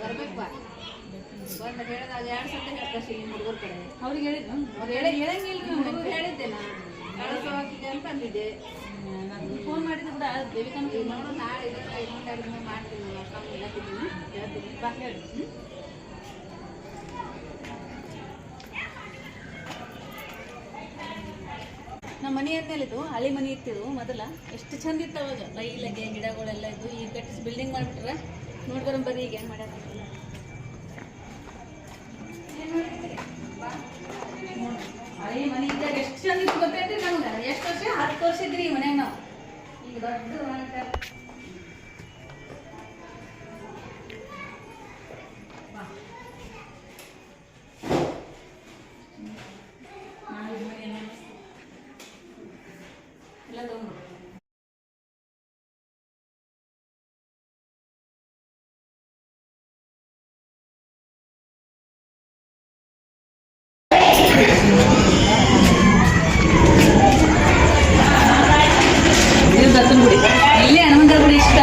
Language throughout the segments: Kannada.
ಬರ್ಬೇಕು ಬಾ ಬಂದು ಹೇಳಿದಾಗ ಎರಡು ಸತಿ ನಿಮ್ಮ ಹುಡುಗರ ಕಡೆ ಅವ್ರಿಗೆ ಹೇಳಿದ್ದು ಅವ್ರು ಹೇಳಿ ಹೇಳಂಗಿಲ್ಲ ಹೇಳಿದ್ದೆ ನಾನು ಕಳಿಸೋ ನಾನು ಫೋನ್ ಮಾಡಿದ್ರು ಕೂಡ ನೋಡು ನಾಳೆ ಇದಕ್ಕೆ ಐದು ದಿನ ಮಾಡ್ತೀನಿ ಅಕ್ಕ ಹೇಳ್ತೀನಿ ಬಾ ಹೇಳಿ ಮನೆ ಇದು ಹಳಿ ಮನೆ ಇತ್ತಿದ್ವು ಮೊದಲ. ಎಷ್ಟು ಚಂದ ಇತ್ತು ಅವಾಗ. ಲೈಲಗೆ ಗಿಡಗಳೆಲ್ಲ ಇದ್ದು ಈಗ ಕಟ್ಟಿಸಿ ಬಿಲ್ಡಿಂಗ್ ಮಾಡಿಬಿಟ್ರೆ ನೋಡ್ಬರ ಬರೀ ಈಗ ಏನು ಮಾಡ್ಯಾರ ಹಳಿ ಮನೆ ಇದ್ದಾಗ ಎಷ್ಟು ಚಂದ ಇತ್ತು ಗೊತ್ತೈತಿ ನಮ್ಗೆ ಎಷ್ಟು ವರ್ಷ? ಹತ್ತು ವರ್ಷ ಇದ್ರಿ ಈ ಮನ್ಯಾಗ ನಾವು. ಈಗ ದೊಡ್ಡ ಇದು ದತ್ತನ ಗುಡಿ ಇಲ್ಲಿ ಹನುಮಂತರ ಗುಡಿ ಇಷ್ಟ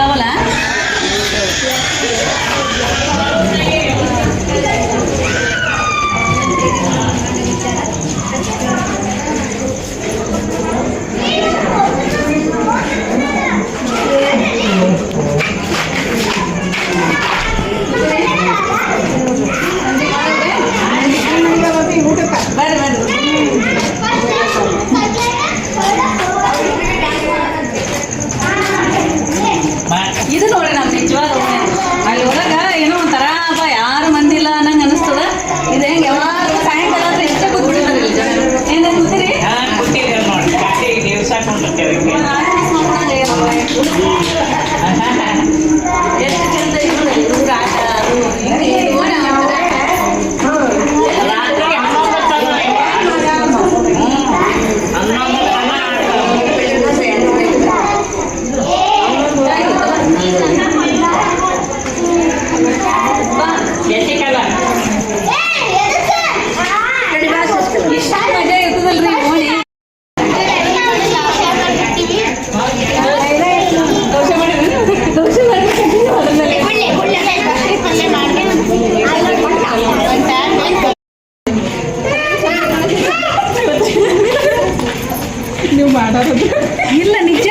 ಇಲ್ಲ, ನಿಜ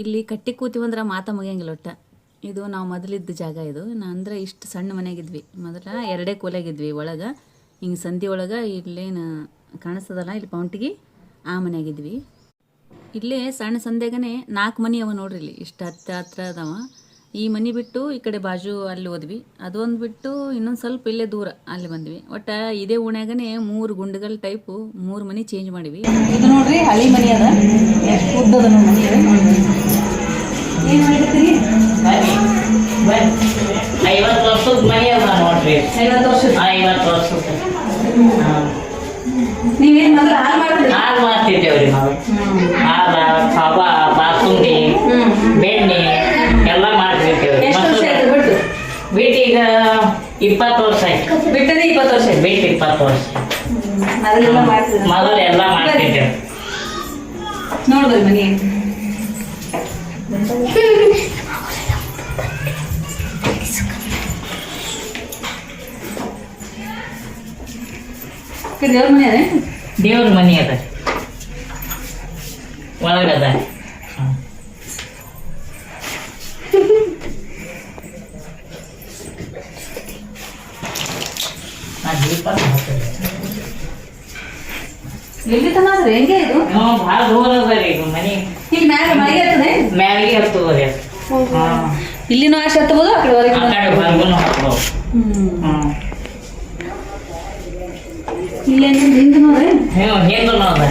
ಇಲ್ಲಿ ಕಟ್ಟಿ ಕೂತೀವಂದ್ರೆ ಮಾತ ಮುಗಿಯಂಗಿಲ್ಲ ಒಟ್ಟ. ಇದು ನಾವು ಮೊದಲಿದ್ದ ಜಾಗ ಇದು. ನಾ ಅಂದ್ರೆ ಇಷ್ಟು ಸಣ್ಣ ಮನೆಗಿದ್ವಿ. ಮೊದಲ ಎರಡೇ ಕೋಲಾಗಿದ್ವಿ. ಒಳಗೆ ಹಿಂಗೆ ಸಂಧಿ ಒಳಗೆ ಇಲ್ಲೇನು ಕಾಣಿಸ್ತದಲ್ಲ, ಇಲ್ಲಿ ಪೌಂಟಿಗೆ, ಆ ಮನೆಯಾಗಿದ್ವಿ. ಇಲ್ಲೇ ಸಣ್ಣ ಸಂದೇಗನೆ ನಾಲ್ಕು ಮನೆ ಅವ ನೋಡ್ರಿ ಇಲ್ಲಿ. ಇಷ್ಟು ಹತ್ರ ಹತ್ರ ಅದಾವ. ಈ ಮನೆ ಬಿಟ್ಟು ಈ ಕಡೆ ಬಾಜು ಅಲ್ಲಿ ಹೋದ್ವಿ. ಅದೊಂದು ಬಿಟ್ಟು ಇನ್ನೊಂದು ಸ್ವಲ್ಪ ಇಲ್ಲೇ ದೂರ ಅಲ್ಲಿ ಬಂದ್ವಿ. ಒಟ್ಟ ಇದೇ ಓಣ್ಯಾಗನೆ ಮೂರು ಗುಂಡುಗಳ ಟೈಪು ಮೂರು ಮನೆ ಚೇಂಜ್ ಮಾಡಿವಿ ಇದು ನೋಡ್ರಿ ಹಳಿ ಮನೆ ಅದ. ಎಷ್ಟು ಉದ್ದದ ಮನೆ ಏನು ಮಾಡಿರ್ತೀರಿ ಐವತ್ತು ವರ್ಷದ ಮನೆ ಅದ ನೋಡ್ರಿ. ಐವತ್ತು ವರ್ಷ ಐವತ್ತು ವರ್ಷದ. ನೀವೇನು ಮೊದಲು ಹಾಲು ಮಾಡ್ತೀರಿ? ಹಾಲು ಮಾಡ್ತಿದ್ದೇವ್ರಿ ನಾವು. ಹಾಲ ಕಬ ಬಾಸುಂಡಿ ಬೆಣ್ಣೆ ಎಲ್ಲ ಮಾಡ್ತಿದ್ದೇವ್ರಿ ಎಷ್ಟು ವರ್ಷ ಆಯ್ತು ಬಿಟ್ಟು ಬಿಟ್ಟು ಈಗ ಇಪ್ಪತ್ತು ವರ್ಷ ಆಯ್ತು. ಬಿಟ್ಟದೆ ಇಪ್ಪತ್ತು ವರ್ಷ ಆಯ್ತು. ಬಿಟ್ಟು ಇಪ್ಪತ್ತು ವರ್ಷ ಮೊದಲೆಲ್ಲ ಮಾಡ್ತಿದ್ರು ಮೊದಲು ಎಲ್ಲ ಮಾಡ್ತಿದ್ದೇವೆ ನೋಡ್ಬೋದು ಮನೆ ದೇವ್ರ ಮನೆ ಅದ? ದೇವ್ರ ಮನೆ ಅದ. ಒಳಗದ ಎಲ್ಲಿ ತನ ಆದ್ರೆ ಹೆಂಗೆ ಇದು? ಹ್ಞೂ ಭಾಳ ದೂರ ಅದ ರೀ ಮನೆ. ಇಲ್ಲಿ ಮ್ಯಾಲೆ ಮನೆಗೆ ಇರ್ತದೆ ಮ್ಯಾಲಿಗೆ ಹತ್ತದ ರೀ ಹಾಂ ಇಲ್ಲಿನೂ ಆಶೆ ಹತ್ತಬಹುದು ಆ ಆ ಕಡೆ ಹೊರಗೂ ಹಾಕ್ಬೋದು ಹ್ಮ್. ಹ್ಮ್. ಇಲ್ಲೇನು ಹಿಂದೆ ನೋಡ್ರಿ ಹ್ಞೂ ಹಿಂದೂ ಅದ.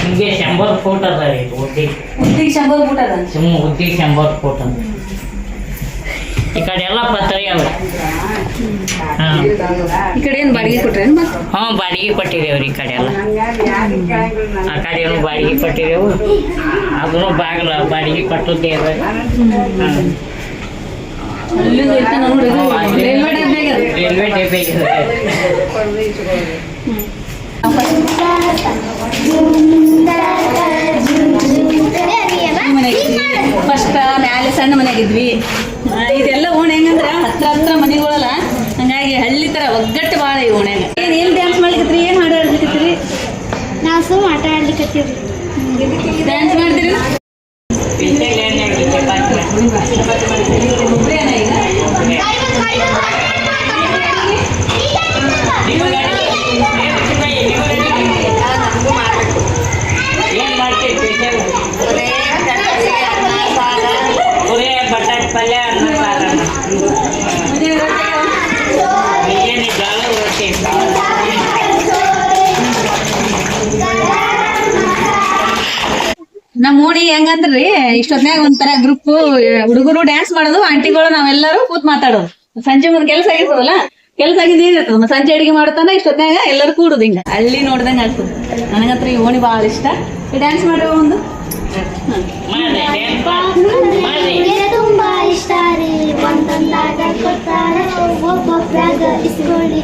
ನಿಮಗೆ ಶಂಬರ್ ಫೋಟ್ ಅದ ರೀ ಉದ್ದಿ. ಉದ್ದಿಗೆ ಶಂಬರ್ ಫೋಟ್ ಅದ? ಶಂಬರ್ ಫೂಟ್ ಅದ. ಈ ಕಡೆ ಎಲ್ಲ ಪತ್ರಿ ಹಾಂ ಈ ಕಡೆ ಏನು ಬಾಡಿಗೆ ಕೊಟ್ರೇನು ಮತ್ತೆ ಹ್ಞೂ ಬಾಡಿಗೆ ಕೊಟ್ಟಿದ್ದೇವ್ರಿ ಈ ಕಡೆ ಎಲ್ಲ ಆ ಕಡೆನೂ ಬಾಡಿಗೆ ಕೊಟ್ಟಿದ್ದೆವು ಅದನ್ನು ಬಾಗಿಲ ಬಾಡಿಗೆ ಕೊಟ್ಟದ್ದೇವೆ ಹಾಂ ಅಲ್ಲಿಂದ ಐತೆ ನೋಡಿ ಇದು ರೈಲ್ವೆ ಡಬ್ಬೆ ಅದು. ಫಸ್ಟ್ ಮ್ಯಾಲೆ ಸಣ್ಣ ಮನೆಯಾಗಿದ್ವಿ. ಇದೆಲ್ಲ ಓಣೆ ಹೆಂಗಂದ್ರ ಹತ್ರ ಹತ್ರ ಮನೆಗಳಲ್ಲ. ಹಂಗಾಗಿ ಹಳ್ಳಿ ತರ ಒಗ್ಗಟ್ಟು ಭಾಳ ಈ ಓಣ್ಯಾಗ ಏನ್ ಏನ್ ಡ್ಯಾನ್ಸ್ ಮಾಡ್ಲಿಕತ್ರಿ ಏನ್ ಹಾಡು ಹಾಡ್ಲಿಕತ್ರಿ ನಾವು ಸುಮ್ಮ ಆಟ ಆಡ್ಲಿಕತ್ತೀವಿ. ಡ್ಯಾನ್ಸ್ ಮಾಡ್ತೀರಿ? ಓಣಿ ಹೆಂಗಂದ್ರಿ? ಇಷ್ಟೊತ್ನ್ಯಾಗ ಒಂಥರ ಗ್ರೂಪ್ ಹುಡುಗರು ಡ್ಯಾನ್ಸ್ ಮಾಡೋದು ಆಂಟಿಗಳು ನಾವೆಲ್ಲರೂ ಕೂತ್ ಮಾತಾಡೋದು. ಸಂಜೆ ಮುಂದೆ ಕೆಲಸ ಆಗಿರ್ತದಲ್ಲ, ಕೆಲಸ ಆಗಿದ್ದು ಸಂಜೆ ಅಡಿಗೆ ಮಾಡ್ತಾನ ಇಷ್ಟೊತ್ನ್ಯಾಗ ಎಲ್ಲರೂ ಕೂಡುದು ಹಿಂಗ. ಹಳ್ಳಿ ನೋಡ್ದಂಗ ಆಗ್ತದೆ. ನನಗಂತ್ರ ಈ ಓಣಿ ಬಹಳ ಇಷ್ಟ. ಡ್ಯಾನ್ಸ್ ಮಾಡುವ ಒಂದು? ನೋಡಿ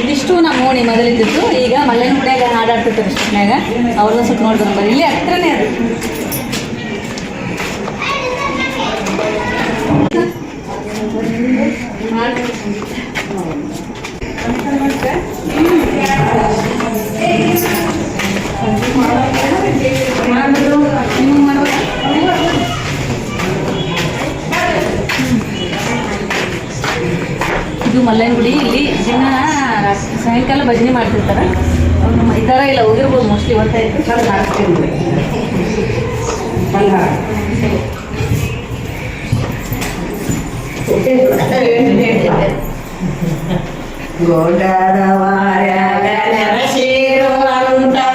ಇದಿಷ್ಟು ನಮ್ಮ ಓಣಿ ಮೊದಲಿದ್ದಿತ್ತು ಈಗ ಮಲ್ಲನ ಹುಡ್ಯಾಗ ಹಾಡಾಡ್ತಿರ್ತಾರೆ ಇಷ್ಟೊತ್ನ್ಯಾಗ ಅವ್ರನ್ನ ಸ್ವಲ್ಪ ನೋಡಿದ್ರು ಬರೀ ಇಲ್ಲಿ ಹತ್ರನೇ ಅದು. ಇದು ಮಲ್ಲಯ್ಯನಗುಡಿ ಇಲ್ಲಿ ದಿನ ಸಾಯಂಕಾಲ ಭಜನೆ ಮಾಡ್ತಿರ್ತಾರ. ಅವ್ರು ನಮ್ಮ ಇದಾರ ಇಲ್ಲ ಹೋಗಿರ್ಬೋದು ಮೋಸ್ಟ್ಲಿ గోదావారి శిరువంతా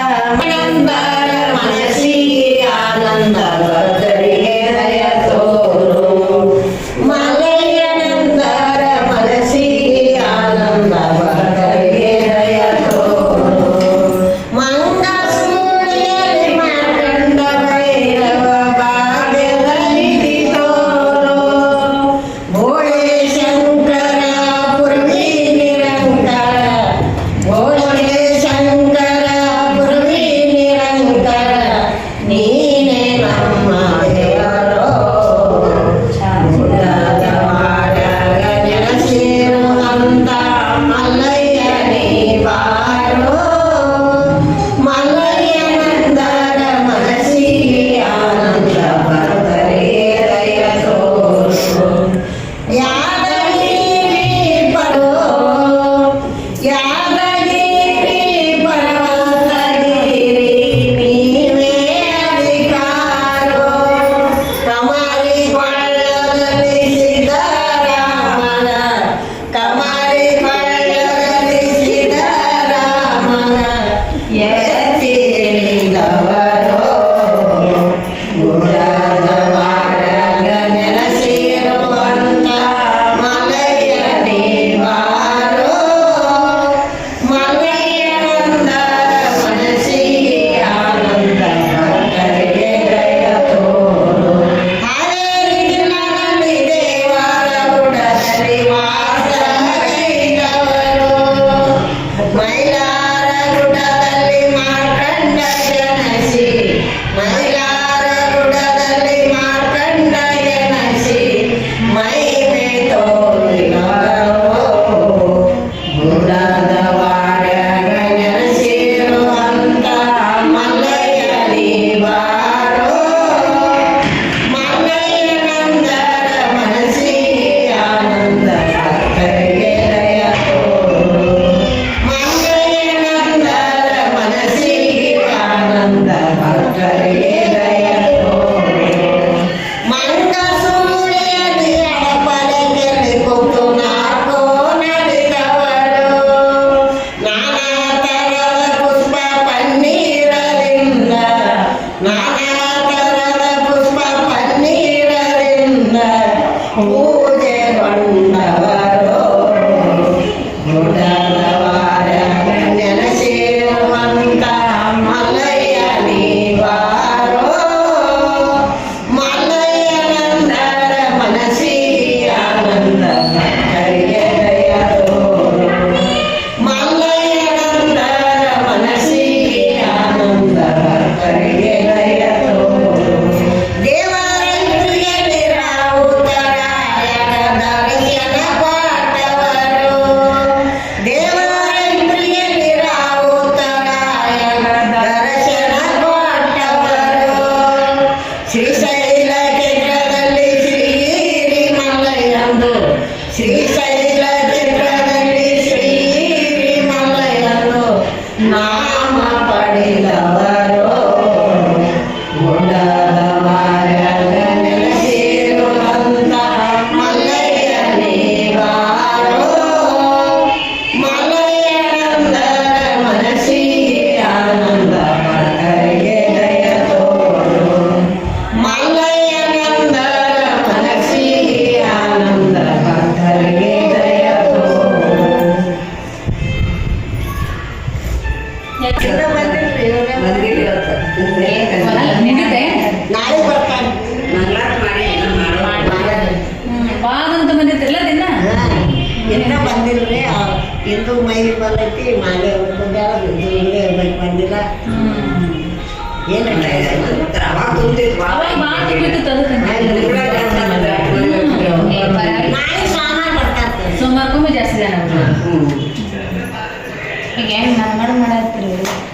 down, down. No. ಹಿಂಗೆ ಇರ್ಬೇಕು ಬಂದಿಲ್ಲ ಏನು ಅವಾಗ ಅವಾಗ ಮಾತು ಬಿಟ್ಟು ಜಾಸ್ತಿ ಜನ ಹೀಗೆ ನಮ್ಮ ಮಾಡಿ